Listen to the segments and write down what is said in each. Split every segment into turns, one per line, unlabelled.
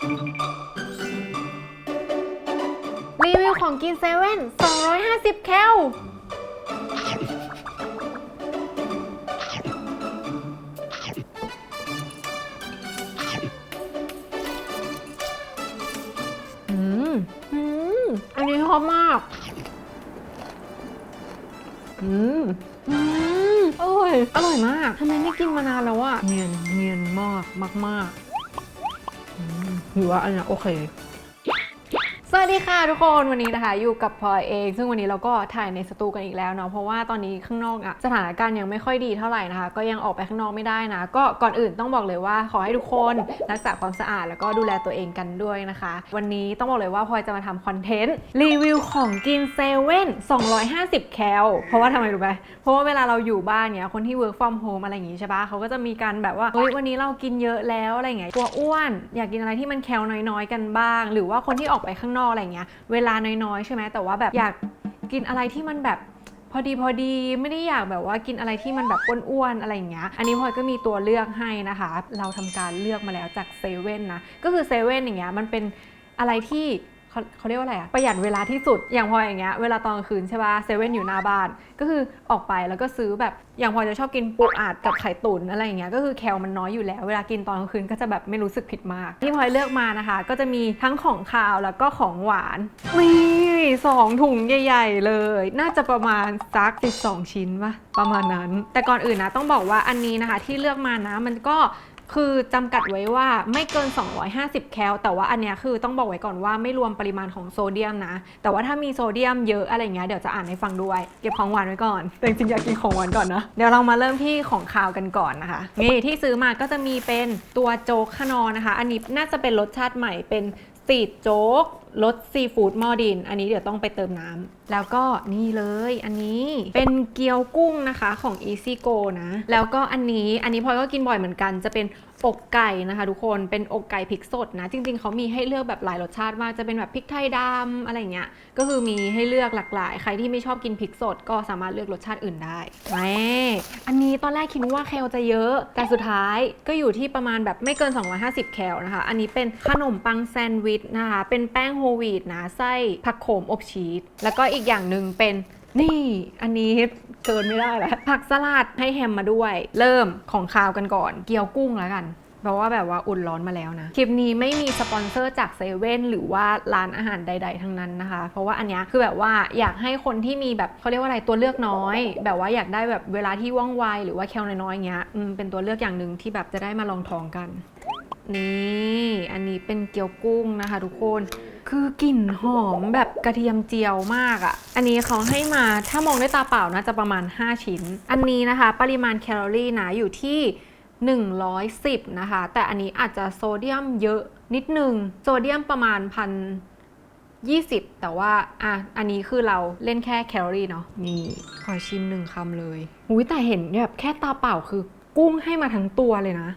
รีวิวของกินเซเว่น250 แคล อืม อืม อันนี้ชอบมาก อืม อืม อร่อย อร่อยมาก ทำไมไม่กินมานานแล้วอะเนียน เนียนมาก มากมากๆ อืมถื สวัสดีค่ะทุกคนวันนี้นะคะอยู่กับพลอยเอง ซึ่งวันนี้เราก็ถ่ายในสตูกันอีกแล้วเนาะเพราะว่าตอนนี้ข้างนอกอะสถานการณ์ยังไม่ค่อยดีเท่าไหร่นะคะ ก็ยังออกไปข้างนอกไม่ได้นะ ก็ก่อนอื่นต้องบอกเลยว่าขอให้ทุกคนรักษาความสะอาดแล้วก็ดูแลตัวเองกันด้วยนะคะ วันนี้ต้องบอกเลยว่าพลอยจะมาทำคอนเทนต์รีวิวของกินเซเว่น250 แคลเพราะว่าทำไมรู้ไหมเพราะว่าเวลาเราอยู่บ้านเนี่ยคนที่ work from home อะไรอย่างงี้ใช่ปะเขาก็จะมีการแบบว่าเฮ้ยวันนี้เรากินเยอะแล้วอะไรอย่างเงี้ยกลัวอ้วน อยากกินอะไรที่มันแคลน้อยๆ กันบ้าง หรือว่าคนที่ออกไปข้างนอกอะไรเงี้ย เวลาน้อยๆ ใช่ไหมแต่ว่าแบบอยากกินอะไรที่มันแบบพอดีพอดีไม่ได้อยากแบบว่ากินอะไรที่มันแบบอ้วนๆอะไรอย่างเงี้ย อันนี้พลอยก็มีตัวเลือกให้นะคะ เราทำการเลือกมาแล้วจากเซเว่นนะ ก็คือเซเว่นอย่างเงี้ยมันเป็นอะไรที่ เขาเขาเรียกว่าอะไรอะประหยัดเวลาที่สุดอย่างพลอยอย่างเงี้ยเวลาตอนกลางคืนใช่ป่ะเซเว่นอยู่หน้าบ้าน ก็คือออกไปแล้วก็ซื้อแบบอย่างพลอยจะชอบกินปูอัดกับไข่ตุ๋นอะไรอย่างเงี้ยก็คือแคลมันน้อยอยู่แล้ว เวลากินตอนกลางคืนก็จะแบบไม่รู้สึกผิดมาก ที่พลอยเลือกมานะคะ ก็จะมีทั้งของคาวแล้วก็ของหวานนี่สองถุงใหญ่ ๆ เลย น่าจะประมาณสัก12 ชิ้นปะประมาณนั้น แต่ก่อนอื่นนะต้องบอกว่าอันนี้นะคะที่เลือกมานะมันก็ คือจำกัดไว้ว่าไม่เกิน 250 แคล แต่ว่าอันเนี้ยคือต้องบอกไว้ก่อนว่าไม่รวมปริมาณของโซเดียมนะ แต่ว่าถ้ามีโซเดียมเยอะอะไรเงี้ยเดี๋ยวจะอ่านให้ฟังด้วย เก็บของหวานไว้ก่อน แต่จริงๆอยากกินของหวานก่อนนะ เดี๋ยวเรามาเริ่มที่ของคาวกันก่อนนะคะ นี่ที่ซื้อมาก็จะมีเป็นตัวโจ๊กขนอนะคะ อันนี้น่าจะเป็นรสชาติใหม่เป็นสตรีทโจ๊กรสซีฟู้ดหม้อดิน อันนี้เดี๋ยวต้องไปเติมน้ำแล้วก็นี่เลยอันนี้เป็นเกี๊ยวกุ้งนะคะของ Easy Go นะ แล้วก็อันนี้อันนี้พลอยก็กินบ่อยเหมือนกัน จะเป็นอกไก่นะคะ ทุกคนเป็นอกไก่พริกสดนะ จริง ๆเขามีให้เลือกแบบหลายรสชาติมากจะเป็นแบบพริกไทยดำอะไรเงี้ยก็คือมีให้เลือกหลากหลาย ใครที่ไม่ชอบกินพริกสดก็สามารถเลือกรสชาติอื่นได้แหมอันนี้ตอนแรกคิดว่าแคลจะเยอะ แต่สุดท้ายก็อยู่ที่ประมาณแบบไม่เกิน 250 แคลนะคะ อันนี้เป็นขนมปังแซนด์วิชนะคะ เป็นแป้งโฮลวีตนะไส้ผักโขมอบชีสแล้วก็อีกอย่างหนึ่งเป็นนี่อันนี้เกินไม่ได้แล้วผักสลัดให้แฮมมาด้วย เริ่มของคาวกันก่อน เกี๊ยวกุ้งแล้วกันเพราะว่าแบบว่าอุ่นร้อนมาแล้วนะ คลิปนี้ไม่มีสปอนเซอร์จากเซเว่นหรือว่าร้านอาหารใด ๆ ทั้งนั้นนะคะ เพราะว่าอันนี้คือแบบว่าอยากให้คนที่มีแบบเขาเรียกว่าอะไรตัวเลือกน้อย แบบว่าอยากได้แบบเวลาที่ว่องไวหรือว่าแคลน้อยๆอย่างเงี้ยเป็นตัวเลือกอย่างหนึ่งที่แบบจะได้มาลองท้องกัน นี่ อันนี้เป็นเกี๊ยวกุ้งนะคะ ทุกคน คือกลิ่นหอมแบบกระเทียมเจียวมากอะ่ะ อันนี้เขาให้มาถ้ามองด้วยตาเปล่านะจะประมาณ 5 ชิ้น อันนี้นะคะ ปริมาณแคลอรี่นะอยู่ที่ 110 นะคะ แต่อันนี้อาจจะโซเดียมเยอะนิดนึง โซเดียมประมาณพัน20 แต่ว่าอะอันนี้คือเราเล่นแค่แคลอรี่เนาะนี่ขอชิมหนึ่งคำเลยอุ้ยแต่เห็นแบบแค่ตาเปล่าคือกุ้งให้มาทั้งตัวเลยนะ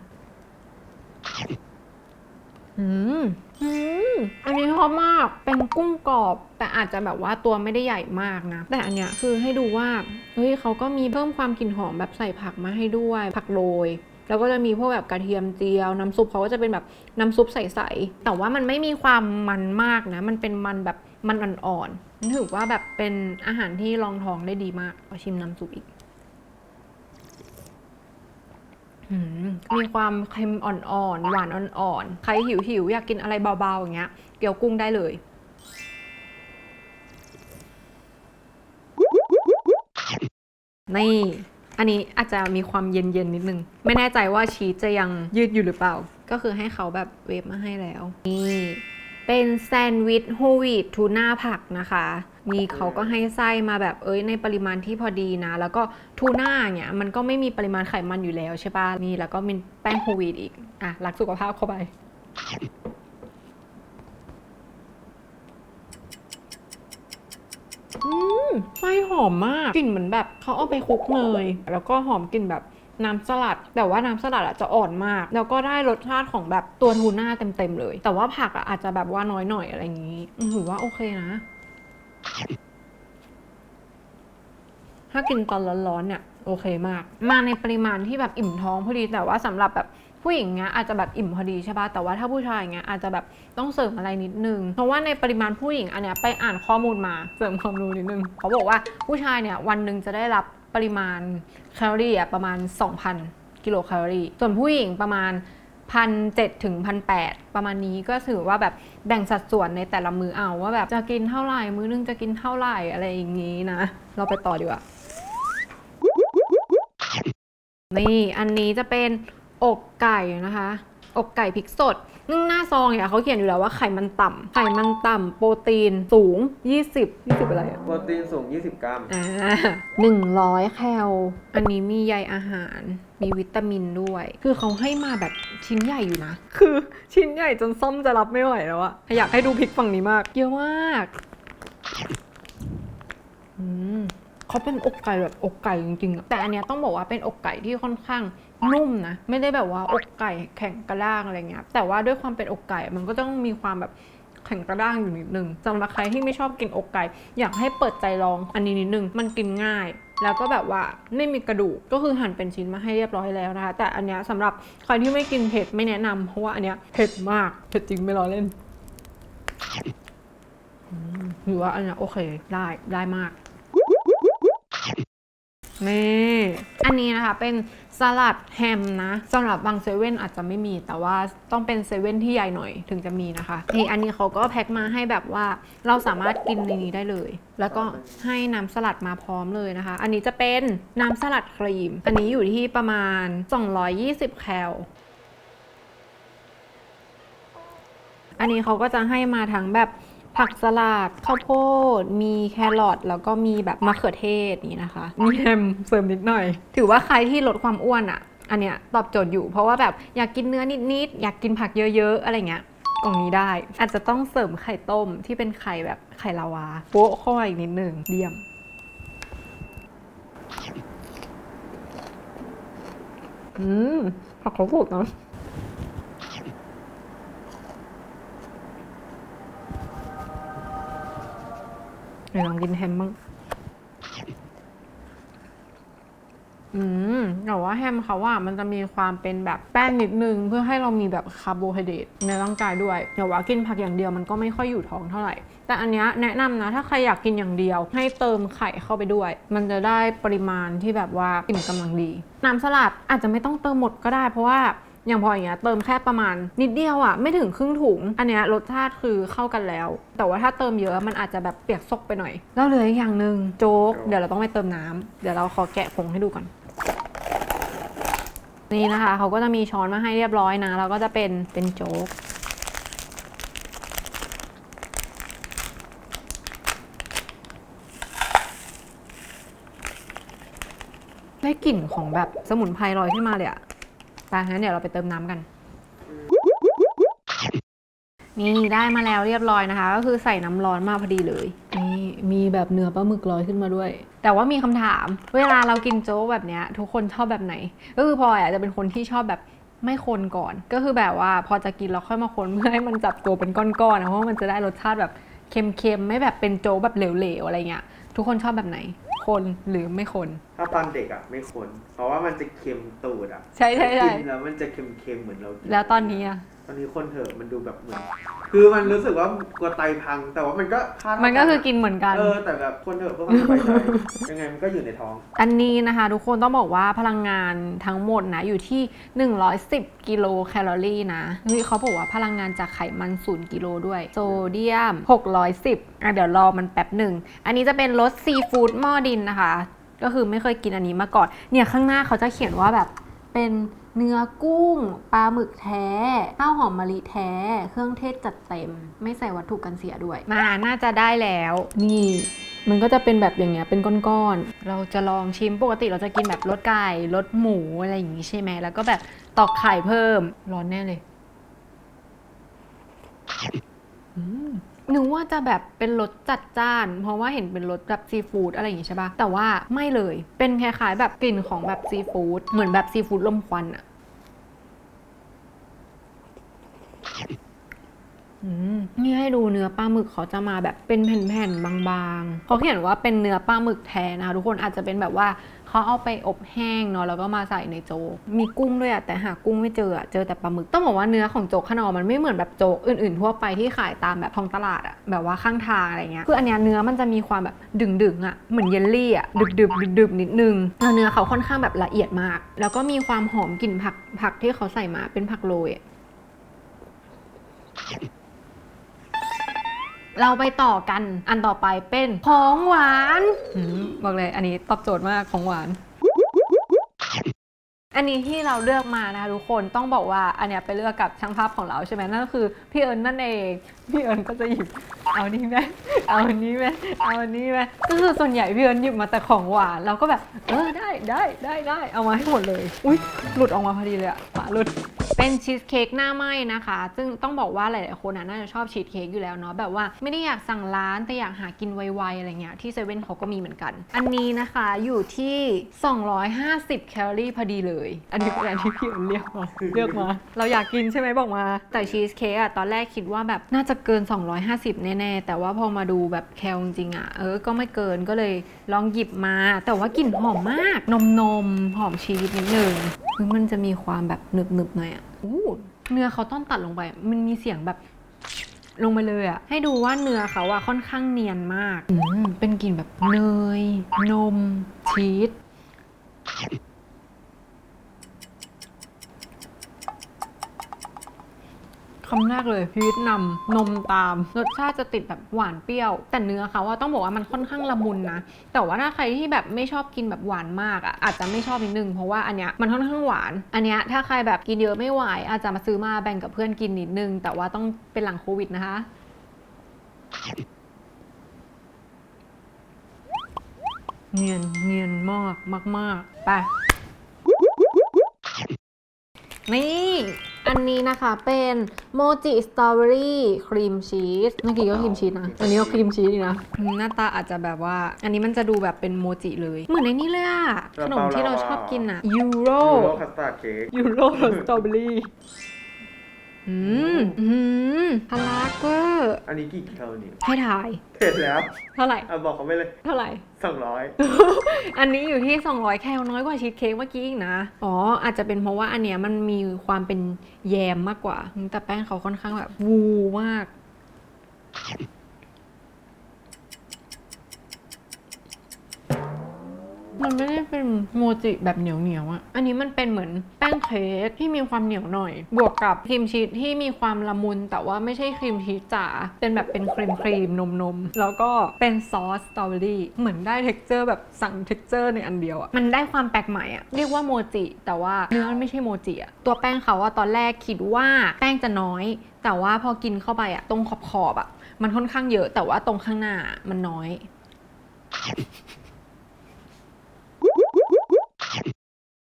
อืมอืมอันนี้ชอบมาก เป็นกุ้งกรอบ แต่อาจจะแบบว่าตัวไม่ได้ใหญ่มากนะ แต่อันเนี้ยคือให้ดูว่า เฮ้ยเขาก็มีเพิ่มความกลิ่นหอมแบบใส่ผักมาให้ด้วย ผักโรย แล้วก็จะมีพวกแบบกระเทียมเจียว น้ำซุปเขาก็จะเป็นแบบน้ำซุปใสๆ แต่ว่ามันไม่มีความมันมากนะ มันเป็นมันแบบมันอ่อนๆถือว่าแบบเป็นอาหารที่รองท้องได้ดีมากขอชิมน้ำซุปอีก อื มีความเค็มอ่อนๆ หวานอ่อนๆ ใครหิวหิวๆอยากกินอะไรเบาๆ อย่างเงี้ย เกี๊ยวกุ้งได้เลย นี่ อันนี้อาจจะมีความเย็นๆ นิดนึง ไม่แน่ใจว่าชีสจะยังยืดอยู่หรือเปล่า ก็คือให้เขาแบบเวฟมาให้แล้ว นี่ เป็นแซนด์วิชโฮวีตทูน่าผักนะคะมีเขาก็ให้ไส้มาแบบเอ้ยในปริมาณที่พอดีนะ แล้วก็ทูน่าเนี่ยมันก็ไม่มีปริมาณไขมันอยู่แล้วใช่ปะนี่แล้วก็มีแป้งโฮวีตอีก อะ รักสุขภาพเข้าไป อืมไส้หอมมากกลิ่นเหมือนแบบเขาเอาไปคลุกเนยแล้วก็หอมกลิ่นแบบ น้ำสลัด แต่ว่าน้ำสลัดอะจะอ่อนมาก แล้วก็ได้รสชาติของแบบตัวทูน่าเต็มๆเลย แต่ว่าผักอะอาจจะแบบว่าน้อยหน่อยอะไรอย่างนี้ถือว่าโอเคนะ ถ้ากินตอนร้อนๆเนี่ยโอเคมาก มาในปริมาณที่แบบอิ่มท้องพอดีแต่ว่าสำหรับแบบผู้หญิงเงี้ยอาจจะแบบอิ่มพอดีใช่ปะแต่ว่าถ้าผู้ชายเงี้ยอาจจะแบบต้องเสริมอะไรนิดนึง เพราะว่าในปริมาณผู้หญิงอันเนี้ยไปอ่านข้อมูลมาเสริมความรู้นิดนึงเขาบอกว่าผู้ชายเนี่ยวันหนึ่งจะได้รับปริมาณ แคลอรี่อะประมาณ 2,000 กิโลแคลอรี่ ส่วนผู้หญิงประมาณพันเถึงพันแประมาณนี้ก็ถือว่าแบบแบ่งสัดส่วนในแต่ละมือเอาว่าแบบจะกินเท่าไหร่ มื้อนึงจะกินเท่าไหร่อะไรอย่างนี้นะ เราไปต่อดีกว่า นี่อันนี้จะเป็นอกไก่นะคะ อกไก่พริกสด นึ่งหน้าซองเนี่ยเขาเขียนอยู่แล้วว่าไขมันต่ำไขมันต่ำโปรตีนสูง 20 20 อะไรอะ
โปรตีนสูง 20 กรัม
อ่าหนึ่งร้อยแคลอันนี้มีใยอาหาร มีวิตามินด้วย คือเขาให้มาแบบชิ้นใหญ่อยู่นะ คือชิ้นใหญ่จนส้มจะรับไม่ไหวแล้วอะอยากให้ดูพริกฝั่งนี้มาก เยอะมากอืมเขาเป็นอกไก่แบบอกไก่จริงๆอะแต่อันเนี้ยต้องบอกว่าเป็นอกไก่ที่ค่อนข้าง นุ่มนะไม่ได้แบบว่าอกไก่แข็งกระด้างอะไรเงี้ยแต่ว่าด้วยความเป็นอกไก่มันก็ต้องมีความแบบแข็งกระด้างอยู่นิดนึงสำหรับใครที่ไม่ชอบกินอกไก่ อยากให้เปิดใจลองอันนี้นิดนึงมันกินง่ายแล้วก็แบบว่าไม่มีกระดูกก็คือหั่นเป็นชิ้นมาให้เรียบร้อยแล้วนะคะ แต่อันเนี้ยสำหรับใครที่ไม่กินเผ็ดไม่แนะนำเพราะว่าอันเนี้ยเผ็ดมากเผ็ดจริงไม่ล้อเล่นอืมหรือว่าอันเนี้ยโอเคได้ได้มาก นี่ อันนี้นะคะเป็นสลัดแฮมนะสำหรับบางเซเว่นอาจจะไม่มี แต่ว่าต้องเป็นเซเว่นที่ใหญ่หน่อยถึงจะมีนะคะนี่อันนี้เขาก็แพ็คมาให้แบบว่าเราสามารถกินในนี้ได้เลย แล้วก็ให้น้ำสลัดมาพร้อมเลยนะคะ อันนี้จะเป็นน้ำสลัดครีม อันนี้อยู่ที่ประมาณ 220 แคลอันนี้เขาก็จะให้มาทั้งแบบ ผักสลัดข้าวโพด มีแครอทแล้วก็มีแบบมะเขือเทศนี่นะคะ มีแฮมเสริมนิดหน่อย ถือว่าใครที่ลดความอ้วนอะ่ะ อันเนี้ยตอบโจทย์อยู่เพราะว่าแบบอยากกินเนื้อนิดๆอยากกินผักเยอะๆ อะไรเงี้ยกล่องนี้ได้ อาจจะต้องเสริมไข่ต้มที่เป็นไข่แบบไข่ลาวาโป๊ะเข้ามาอีกนิดนึงเดียมอืมผักเขาสุกเนาะ เดี๋ยวลองกินแฮมบ้าง อืมแต่ว่าแฮมเขาว่ามันจะมีความเป็นแบบแป้งนิดนึง เพื่อให้เรามีแบบคาร์โบไฮเดรตในร่างกายด้วยแต่ว่ากินผักอย่างเดียวมันก็ไม่ค่อยอยู่ท้องเท่าไหร่ แต่อันนี้แนะนำนะ ถ้าใครอยากกินอย่างเดียว ให้เติมไข่เข้าไปด้วย มันจะได้ปริมาณที่แบบว่าอิ่มกำลังดี น้ำสลัดอาจจะไม่ต้องเติมหมดก็ได้เพราะว่า อย่างพออย่างเงี้ยเติมแค่ประมาณนิดเดียวอะ่ะไม่ถึงครึ่งถุง อันเนี้ยรสชาติคือเข้ากันแล้ว แต่ว่าถ้าเติมเยอะมันอาจจะแบบเปียกซกไปหน่อย แล้วเหลืออีกอย่างหนึ่งโจ๊ก เดี๋ยวเราต้องไปเติมน้ำเดี๋ยวเราขอแกะผงให้ดูก่อนนี่นะคะเขาก็จะมีช้อนมาให้เรียบร้อยนะแล้วก็จะเป็นเป็นโจ๊กได้กลิ่นของแบบสมุนไพรลอยขึ้นมาเลยอะไปงั้นเดี๋ยวเราไปเติมน้ำกัน นี่ได้มาแล้วเรียบร้อยนะคะ ก็คือใส่น้ำร้อนมาพอดีเลย นี่มีแบบเนื้อปลาหมึกลอยขึ้นมาด้วย แต่ว่ามีคำถาม เวลาเรากินโจ๊กแบบเนี้ยทุกคนชอบแบบไหน ก็คือพลอยอะจะเป็นคนที่ชอบแบบไม่คนก่อน ก็คือแบบว่าพอจะกินเราค่อยมาคนเพื่อให้มันจับตัวเป็นก้อนๆนะเพราะว่ามันจะได้รสชาติแบบเค็มๆไม่แบบเป็นโจ๊กแบบเหลวๆอะไรเงี้ยทุกคนชอบแบบไหน คนหรือไม่คน
ถ้าตอนเด็กอะไม่คน เพราะว่ามันจะเค็มตูดอะ
ใช่ใช่ใช่
กินแล้วมันจะเค็มๆเหมือนเรากิน
แล้วตอนนี้อะ
ตอนนี้คนเถอะมันดูแบบเหมือน คือมันรู้สึกว่ากลัวไตพัง แต่ว่ามันก็ค่าเท่า
มันก็คือกินเหมือนกัน
เออแต่แบบคนเถอะเพื่อความสบายใจยังไงมันก็อยู่ในท้อง
อันนี้นะคะทุกคนต้องบอกว่าพลังงานทั้งหมดนะอยู่ที่ 110 กิโลแคลอรี่นะนี่เขาบอกว่าพลังงานจากไขมัน0กิโลด้วย โซเดียม 610อะเดี๋ยวรอมันแป๊บหนึ่ง อันนี้จะเป็นรสซีฟู้ดหม้อดินนะคะ ก็คือไม่เคยกินอันนี้มาก่อน เนี่ยข้างหน้าเขาจะเขียนว่าแบบเป็น เนื้อกุ้ง ปลาหมึกแท้ ข้าวหอมมะลิแท้ เครื่องเทศจัดเต็ม ไม่ใส่วัตถุกันเสียด้วย มาน่าจะได้แล้ว นี่ มันก็จะเป็นแบบอย่างเงี้ย เป็นก้อนๆ เราจะลองชิม ปกติเราจะกินแบบรสไก่รสหมูอะไรอย่างงี้ใช่ไหม แล้วก็แบบตอกไข่เพิ่ม ร้อนแน่เลย อืม นึกว่าจะแบบเป็นรสจัดจ้าน เพราะว่าเห็นเป็นรสแบบซีฟู้ดอะไรอย่างงี้ใช่ปะแต่ว่าไม่เลยเป็นคล้ายๆแบบกลิ่นของแบบซีฟู้ดเหมือนแบบซีฟู้ดลมควันอะนี่ให้ดูเนื้อปลาหมึกเขาจะมาแบบเป็นแผ่นๆบางๆเขาเขียนว่าเป็นเนื้อปลาหมึกแท้นะทุกคนอาจจะเป็นแบบว่า เขาเอาไปอบแห้งเนาะแล้วก็มาใส่ในโจ๊กมีกุ้งด้วยอะแต่หากุ้งไม่เจออะเจอแต่ปลาหมึกต้องบอกว่าเนื้อของโจ๊กขนอมันไม่เหมือนแบบโจ๊กอื่นๆ ทั่วไปที่ขายตามแบบท้องตลาดอะแบบว่าข้างทางอะไรเงี้ยคืออันเนี้ยเนื้อมันจะมีความแบบดึงๆอะเหมือนเยลลี่อะดึบๆดึบๆนิดนึงแล้วเนื้อเขาค่อนข้างแบบละเอียดมาก แล้วก็มีความหอมกลิ่นผักผักที่เขาใส่มาเป็นผักโรย เราไปต่อกันอันต่อไปเป็นของหวาน อืมบอกเลยอันนี้ตอบโจทย์มากของหวาน อันนี้ที่เราเลือกมานะคะทุกคนต้องบอกว่าอันเนี้ยไปเลือกกับช่างภาพของเราใช่ไหมนั่นก็คือพี่เอิญนั่นเองพี่เอิญก็จะหยิบเอานี้ไหมเอาอันนี้ไหมเอาอันนี้ไหมก็คือส่วนใหญ่พี่เอิญหยิบมาแต่ของหวานเราก็แบบเออได้ได้ได้ได้เอามาให้หมดเลย อุ้ยหลุดออกมาพอดีเลยอะฝาหลุดเป็นชีสเค้กหน้าไหม้นะคะ ซึ่งต้องบอกว่าหลาย ๆ คนน่ะน่าจะชอบชีสเค้กอยู่แล้วเนาะ แบบว่าไม่ได้อยากสั่งร้าน แต่อยากหากินไว ๆ อะไรเงี้ย ที่เซเว่นเขาก็มีเหมือนกัน อันนี้นะคะอยู่ที่ 250 แคลอรี่พอดีเลยอันนี้เป็นอันที่พี่เอิญเรียกมาเลือกมา เราอยากกินใช่ไหมบอกมา แต่ชีสเค้กอะตอนแรกคิดว่าแบบน่าจะเกิน 250 แน่ๆ แต่ว่าพอมาดูแบบแคลจริงๆอะเออ ก็ไม่เกินก็เลยลองหยิบมา แต่ว่ากลิ่นหอมมาก นมนมๆหอมชีสนิดนึงเฮ้ยมันจะมีความแบบหนึบๆหน่อยอะอู้เนื้อเขาต้อนตัดลงไป มันมีเสียงแบบลงไปเลยอะให้ดูว่าเนื้อเขาอะค่อนข้างเนียนมากอืมเป็นกลิ่นแบบเนย นม ชีส คำแรกเลยพีชนำนมตาม รสชาติจะติดแบบหวานเปรี้ยว แต่เนื้อเขาว่าต้องบอกว่ามันค่อนข้างละมุนนะ แต่ว่าถ้าใครที่แบบไม่ชอบกินแบบหวานมากอะอาจจะไม่ชอบนิดนึงเพราะว่าอันเนี้ยมันค่อนข้างหวาน อันเนี้ยถ้าใครแบบกินเยอะไม่ไหวอาจจะมาซื้อมาแบ่งกับเพื่อนกินนิดนึง แต่ว่าต้องเป็นหลังโควิดนะคะเนียนเนียนมากมาก ๆ ไป นี่ อันนี้นะคะเป็นโมจิสตรอเบอรี่ครีมชีสเมื่อกี้ก็ครีมชีสนะ อันนี้ก็ครีมชีสนะอืมหน้าตาอาจจะแบบว่า อันนี้มันจะดูแบบเป็นโมจิเลย เหมือนในนี้เลยอะขนมที่เราชอบกินอะยูโร
ยูโรคัสตาร์ดเค้ก
ยูโรสตรอเบอรี่ อืมอืมพลาเกอร์
อันนี้กี่แคลเนี่ย
ให้ถ่าย
เสร็จแล้ว
เท่าไหร่
อะบอกเขาไปเลย
เท่าไหร่
สองร้อย
อันนี้อยู่ที่ 200 แคลน้อยกว่าชีสเค้กเมื่อกี้อีกนะ อ๋อ อาจจะเป็นเพราะว่าอันเนี้ยมันมีความเป็นแยมมากกว่า แต่แป้งเขาค่อนข้างแบบ วูมาก มันไม่ได้เป็นโมจิแบบเหนียวเหนียวๆอะอันนี้มันเป็นเหมือนแป้งเค้กที่มีความเหนียวหน่อย บวกกับครีมชีสที่มีความละมุน แต่ว่าไม่ใช่ครีมชีสจ๋า เป็นแบบเป็นครีมครีมนมนมแล้วก็เป็นซอสสตรอเบอรี่เหมือนได้เท็กเจอร์แบบสั่งเท็กเจอร์ในอันเดียวอะมันได้ความแปลกใหม่อะเรียกว่าโมจิ แต่ว่าเนื้อมันไม่ใช่โมจิอะตัวแป้งเขาอะตอนแรกคิดว่าแป้งจะน้อย แต่ว่าพอกินเข้าไปอะตรงขอบขอบๆอะมันค่อนข้างเยอะแต่ว่าตรงข้างหน้ามันน้อย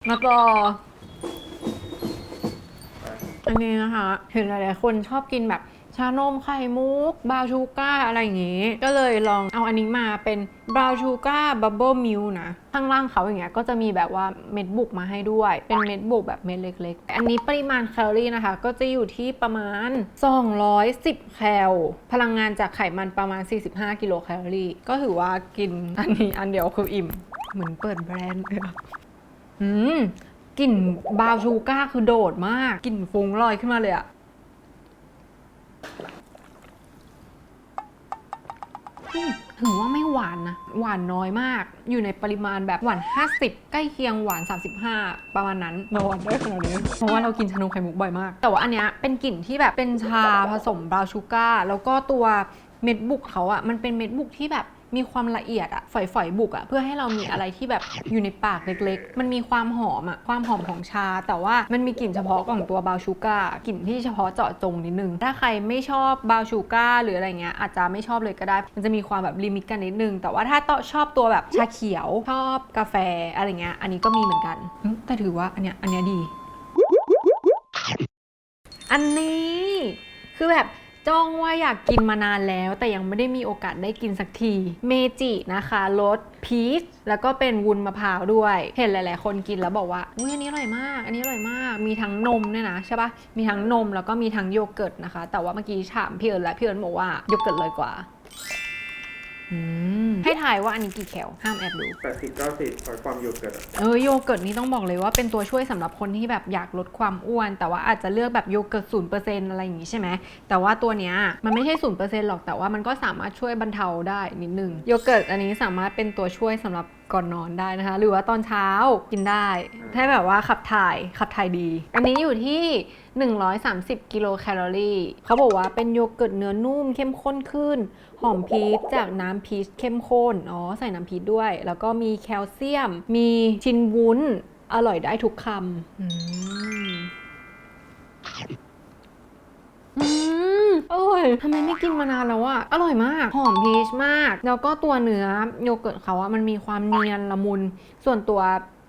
แล้วก็อันนี้นะคะ เห็นหลายๆคนชอบกินแบบชานมไข่มุกบราวชูกาอะไรอย่างงี้ ก็เลยลองเอาอันนี้มาเป็นบราวชูกาบับเบิลมิลนะ ข้างล่างเขาอย่างเงี้ยก็จะมีแบบว่าเม็ดบุกมาให้ด้วย เป็นเม็ดบุกแบบเม็ดเล็กๆ อันนี้ปริมาณแคลอรี่นะคะ ก็จะอยู่ที่ประมาณ 210 แคล พลังงานจากไขมันประมาณ 45 กิโลแคลอรี่ ก็ถือว่ากินอันนี้อันเดียวคืออิ่ม เหมือนเปิดแบรนด์เลย อะอืมกลิ่นบราวน์ชูก้าคือโดดมากกลิ่นฟุ้งลอยขึ้นมาเลยอะอืมถือว่าไม่หวานนะ หวานน้อยมาก อยู่ในปริมาณแบบหวาน 50 ใกล้เคียงหวาน 35 ประมาณนั้นนอนได้ขนาดนี้เพราะว่าเรากินชานมไข่มุกบ่อยมาก แต่ว่าอันเนี้ยเป็นกลิ่นที่แบบเป็นชาผสมบราวน์ชูก้าแล้วก็ตัวเม็ดบุกเขาอะมันเป็นเม็ดบุกที่แบบ มีความละเอียดอะฝอยๆบุกอะเพื่อให้เรามีอะไรที่แบบอยู่ในปากเล็กๆ มันมีความหอมอะความหอมของชา แต่ว่ามันมีกลิ่นเฉพาะของตัวบาวชูก้ากลิ่นที่เฉพาะเจาะจงนิดนึง ถ้าใครไม่ชอบบาวชูก้าหรืออะไรเงี้ยอาจจะไม่ชอบเลยก็ได้ มันจะมีความแบบลิมิตกันนิดนึง แต่ว่าถ้าต้อชอบตัวแบบชาเขียวชอบกาแฟอะไรเงี้ยอันนี้ก็มีเหมือนกัน แต่ถือว่าอันเนี้ยอันเนี้ยดี อันนี้คือแบบ จ้องว่าอยากกินมานานแล้ว แต่ยังไม่ได้มีโอกาสได้กินสักที เมจินะคะรสพีชแล้วก็เป็นวุ้นมะพร้าวด้วย เห็นหลาย ๆ คนกินแล้วบอกว่าอุ้ยอันนี้อร่อยมาก อันนี้อร่อยมาก มีทั้งนมเนี่ยนะใช่ปะมีทั้งนมแล้วก็มีทั้งโยเกิร์ตนะคะ แต่ว่าเมื่อกี้ถามพี่เอิญแล้วพี่เอิญบอกว่าโยเกิร์ตเลยกว่า ให้ถ่ายว่าอันนี้กี่แคลห้ามแอบดู
แปดสิบเก้าสิบขอความโยเกิร์ตอะ
เออโยเกิร์ตนี่ต้องบอกเลยว่าเป็นตัวช่วยสำหรับคนที่แบบอยากลดความอ้วน แต่ว่าอาจจะเลือกแบบโยเกิร์ตศูนย์เปอร์เซ็นต์อะไรอย่างงี้ใช่ไหมแต่ว่าตัวเนี้ยมันไม่ใช่ศูนย์เปอร์เซ็นต์หรอกแต่ว่ามันก็สามารถช่วยบรรเทาได้นิดนึงโยเกิร์ตอันนี้สามารถเป็นตัวช่วยสำหรับ ก่อนนอนได้นะคะ หรือว่าตอนเช้ากินได้ให้แบบว่าขับถ่ายขับถ่ายดี อันนี้อยู่ที่ 130 กิโลแคลอรี่เขาบอกว่าเป็นโยเกิร์ตเนื้อนุ่มเข้มข้นขึ้น หอมพีชจากน้ำพีชเข้มข้นอ๋อใส่น้ำพีชด้วย แล้วก็มีแคลเซียม มีชิ้นวุ้น อร่อยได้ทุกคำ อืมอืมอร่อยทำไมไม่กินมานานแล้วอะอร่อยมาก หอมพีชมาก แล้วก็ตัวเนื้อโยเกิร์ตเขาอะมันมีความเนียนละมุน ส่วนตัว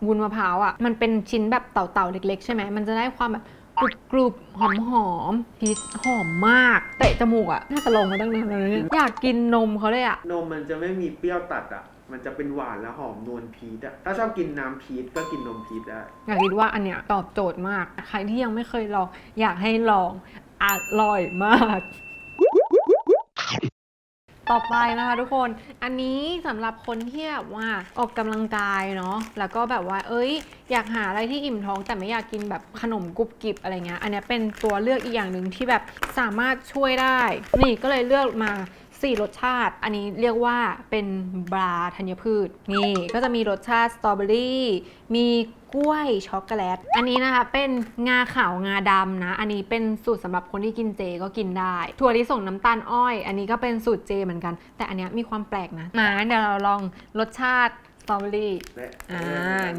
วุ้นมะพร้าวอะมันเป็นชิ้นแบบเต่าๆเล็ก ๆ ใช่ไหมมันจะได้ความแบบกรุบกรุบหอมหอมๆพีชหอมมากเตะจมูกอะน่าจะลองมาตั้งนานแล้วเนี่ยอยากกินนมเขาเลยอะ
นมมันจะไม่มีเปรี้ยวตัดอะมันจะเป็นหวานและหอมนวลพีชอะถ้าชอบกินน้ำพีชก็กินนมพีชได้
อยากคิดว่าอันเนี้ยตอบโจทย์มาก ใครที่ยังไม่เคยลองอยากให้ลอง อร่อยมาก ต่อไปนะคะทุกคน อันนี้สำหรับคนที่แบบว่าออกกำลังกายเนาะ แล้วก็แบบว่า เอ้ย อยากหาอะไรที่อิ่มท้อง แต่ไม่อยากกินแบบขนมกรุบกริบอะไรเงี้ย อันนี้เป็นตัวเลือกอีกอย่างหนึ่งที่แบบสามารถช่วยได้ นี่ก็เลยเลือกมา สี่รสชาติ อันนี้เรียกว่าเป็นบราธัญพืช นี่ ก็จะมีรสชาติสตรอเบอรี่มีกล้วยช็อกโกแลต อันนี้นะคะเป็นงาขาวงาดำนะ อันนี้เป็นสูตรสำหรับคนที่กินเจก็กินได้ ถั่วลิสงน้ำตาลอ้อย อันนี้ก็เป็นสูตรเจเหมือนกัน แต่อันนี้มีความแปลกนะมาเดี๋ยวเราลองรสชาติ สตรอเบอรี่
และ
อ่า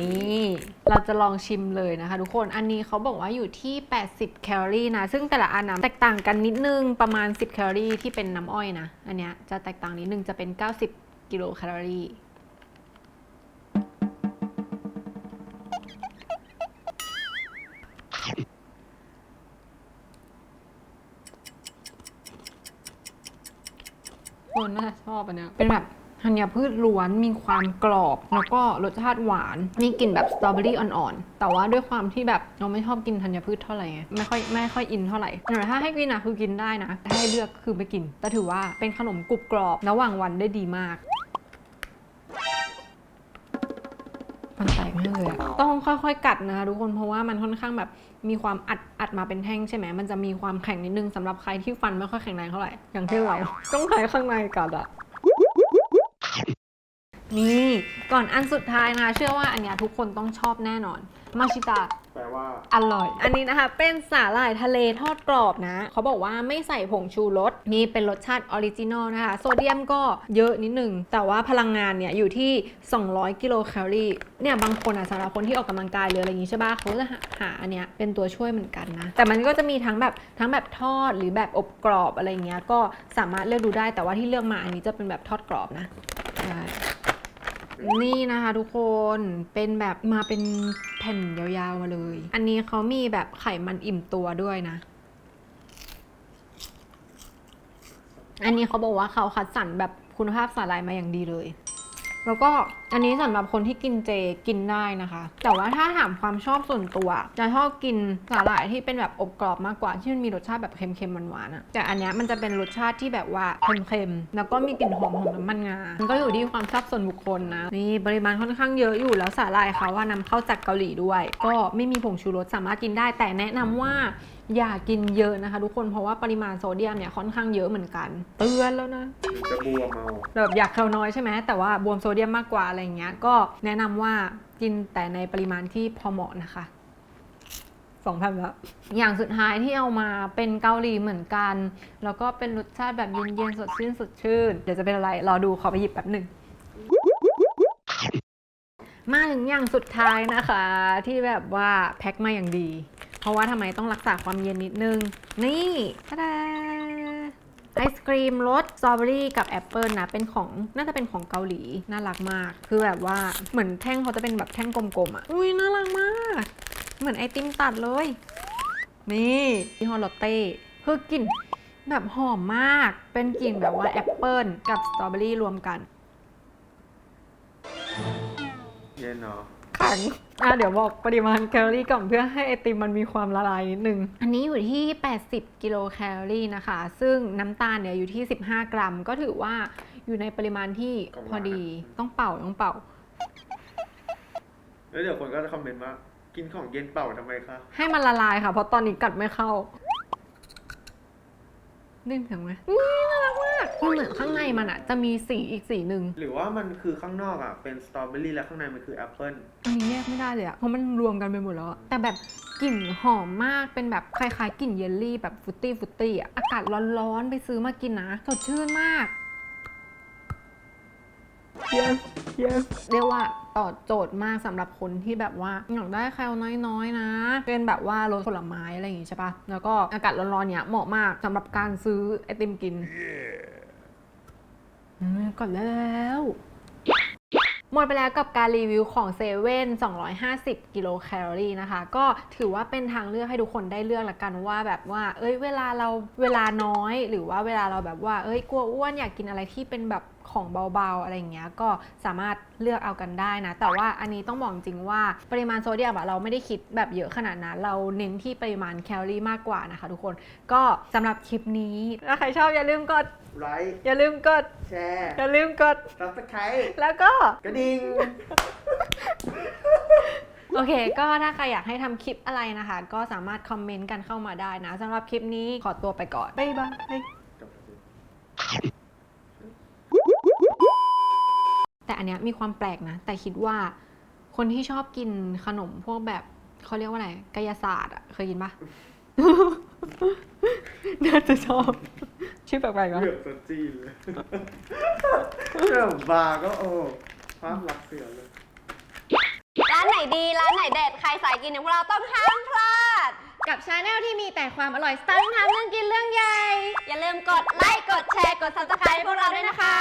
นี่ เราจะลองชิมเลยนะคะทุกคน อันนี้เขาบอกว่าอยู่ที่ 80 แคลอรี่นะ ซึ่งแต่ละอันนะแตกต่างกันนิดนึง ประมาณ 10 แคลอรี่ที่เป็นน้ำอ้อยนะ อันเนี้ยจะแตกต่างนิดนึง จะเป็น 90 กิโลแคลอรี่ คนน่าจะชอบอันเนี้ยเป็นแบบ ธัญพืชล้วนมีความกรอบ แล้วก็รสชาติหวานมีกลิ่นแบบสตรอเบอรี่อ่อนๆแต่ว่าด้วยความที่แบบเราไม่ชอบกินธัญพืชเท่าไหร่ไงไม่ค่อยไม่ค่อยอินเท่าไหร่แต่ถ้าให้กินอะคือกินได้นะแต่ให้เลือกคือไม่กิน แต่ถือว่าเป็นขนมกรุบกรอบระหว่างวันได้ดีมากมันแตกมากเลยต้องค่อยๆ กัดนะคะทุกคนเพราะว่ามันค่อนข้างแบบมีความอัดอัดมาเป็นแท่งใช่ไหมมันจะมีความแข็งนิดนึงสำหรับใครที่ฟันไม่ค่อยแข็งแรงเท่าไหร่อย่างที่เราต้องใช้ข้างในกัดอะ นี่ก่อนอันสุดท้ายนะคะเชื่อว่าอันเนี้ยทุกคนต้องชอบแน่นอน มาชิตะ
แปลว่า
อร่อย อันนี้นะคะเป็นสาหร่ายทะเลทอดกรอบนะ เขาบอกว่าไม่ใส่ผงชูรส นี่เป็นรสชาติออริจินอลนะคะ โซเดียมก็เยอะนิดนึงแต่ว่าพลังงานเนี่ยอยู่ที่ 200 กิโลแคลอรี่ เนี่ยบางคนอะสำหรับคนที่ออกกำลังกายหรืออะไรอย่างงี้ใช่ปะเขาจะหาหาอันเนี้ยเป็นตัวช่วยเหมือนกันนะ แต่มันก็จะมีทั้งแบบทั้งแบบทอดหรือแบบอบกรอบอะไรเงี้ย ก็สามารถเลือกดูได้ แต่ว่าที่เลือกมาอันนี้จะเป็นแบบทอดกรอบนะใช่ นี่นะคะทุกคนเป็นแบบมาเป็นแผ่นยาวๆมาเลย อันนี้เขามีแบบไขมันอิ่มตัวด้วยนะ อันนี้เขาบอกว่าเขาคัดสรรแบบคุณภาพสาหร่ายมาอย่างดีเลย แล้วก็ อันนี้สำหรับคนที่กินเจกินได้นะคะ แต่ว่าถ้าถามความชอบส่วนตัว จะชอบกินสาหร่ายที่เป็นแบบอบกรอบมากกว่าที่มันมีรสชาติแบบเค็มๆหวานๆอะแต่อันเนี้ยมันจะเป็นรสชาติที่แบบว่าเค็มๆแล้วก็มีกลิ่นหอมของน้ำมันงา มันก็อยู่ที่ความชอบส่วนบุคคลนะนี่ปริมาณค่อนข้างเยอะอยู่แล้วสาหร่ายเขาว่านำเข้าจากเกาหลีด้วย ก็ไม่มีผงชูรสสามารถกินได้ แต่แนะนำว่าอย่ากินเยอะนะคะ ทุกคนเพราะว่าปริมาณโซเดียมเนี่ยค่อนข้างเยอะเหมือนกัน เตือนแล้วนะ
มันจะบวมเอา
แบบอยากแคลน้อยใช่ไหมแต่ว่าบวมโซเดียมมากกว่าอะไรอย่างเงี้ยก็แนะนำว่ากินแต่ในปริมาณที่พอเหมาะนะคะสองพันแล้วอย่างสุดท้ายที่เอามาเป็นเกาหลีเหมือนกัน แล้วก็เป็นรสชาติแบบเย็นๆสดชื่นสดชื่น เดี๋ยวจะเป็นอะไร รอดูขอไปหยิบแป๊บหนึ่ง มาถึงอย่างสุดท้ายนะคะ ที่แบบว่าแพ็คมาอย่างดี เพราะว่าทำไมต้องรักษาความเย็นนิดนึง นี่ตะดา ไอศครีมรสสตรอเบอรี่กับแอปเปิลนะเป็นของน่าจะเป็นของเกาหลีน่ารักมาก คือแบบว่าเหมือนแท่งเขาจะเป็นแบบแท่งกลมๆอะอุ้ยน่ารักมาก เหมือนไอติมตัดเลยนี่ที่ฮอลลอตเต้คือกลิ่นแบบหอมมาก เป็นกลิ่นแบบว่าแอปเปิลกับสตรอเบอรี่รวมกัน
เย็นเนาะ
ขังอะเดี๋ยวบอกปริมาณแคลอรี่ก่อนเพื่อให้ไอติมมันมีความละลายนิดนึง อันนี้อยู่ที่ 80 กิโลแคลอรี่นะคะ ซึ่งน้ำตาลเนี่ยอยู่ที่ 15 กรัม ก็ถือว่าอยู่ในปริมาณที่
ของ
พอดี
หวานอะ
ต้องเป่าต้องเป่า
แล้วเดี๋ยวคนก็จะคอมเมนต์ว่า กินของเย็นเป่าทำไมคะ
ให้มันละลายค่ะ เพราะตอนนี้กัดไม่เข้าดึงถึงไหมอุ๊ยน่ารักมาก มันเหมือนข้างในมันอะจะมีสีอีกสีหนึ่ง
หรือว่ามันคือข้างนอกอะเป็นสตรอเบอรี่แล้วข้างในมันคือแอปเปิล
อันนี้แยกไม่ได้เลยอะเพราะมันรวมกันไปหมดแล้วอะแต่แบบกลิ่นหอมมากเป็นแบบคล้ายๆกลิ่นเยลลี่แบบฟรุตตี้ฟรุตตี้อะอากาศร้อนๆไปซื้อมากินนะสดชื่นมาก yes yes เรียกว่าตอบโจทย์มากสำหรับคนที่แบบว่าอยากได้แคลน้อยๆ นะ เป็นแบบว่ารสผลไม้อะไรอย่างงี้ใช่ปะแล้วก็อากาศร้อนๆเนี่ยเหมาะมากสำหรับการซื้อไอติมกินอืม ก่อนแล้ว หมดไปแล้วกับการรีวิวของเซเว่น250 กิโลแคลอรี่นะคะ ก็ถือว่าเป็นทางเลือกให้ทุกคนได้เลือกละกันว่าแบบว่า เอ้ย เวลาเราเวลาน้อย หรือว่าเวลาเราแบบว่า เอ้ย กลัวอ้วนอยากกินอะไรที่เป็นแบบ ของเบาๆ อะไรอย่างเงี้ยก็สามารถเลือกเอากันได้นะ แต่ว่าอันนี้ต้องบอกจริงว่าปริมาณโซเดียมอะเราไม่ได้คิดแบบเยอะขนาดนั้นเราเน้นที่ปริมาณแคลอรี่มากกว่านะคะทุกคนก็สำหรับคลิปนี้ถ้าใครชอบอย่าลืมกด
ไลค์
อย่าลืมกด
แชร์
อย่าลืมกด
ซับสไครต์
แล้วก็
กระดิ่ง
โอเค ก็ถ้าใครอยากให้ทำคลิปอะไรนะคะ ก็สามารถคอมเมนต์กันเข้ามาได้นะสำหรับคลิปนี้ขอตัวไปก่อน บ๊ายบาย แต่อันเนี้ยมีความแปลกนะ แต่คิดว่าคนที่ชอบกินขนมพวกแบบเขาเรียกว่าอะไรกายศาสตร์อะเคยกินปะ น่าจะชอบ ชื่อแปลกๆวะ
เลือกสจีนเลยเรื่องบาร์ก็โอ้ภาพลักษณ์เสียเลย
ร้านไหนดี ร้านไหนเด็ด ใครสายกินอย่างพวกเราต้องห้ามพลาด
กับชาแนลที่มีแต่ความอร่อยสไตล์ทำเรื่องกินเรื่องใหญ่
อย่าลืมกดไลค์ กดแชร์ กด subscribe ให้พวกเราด้วยนะคะ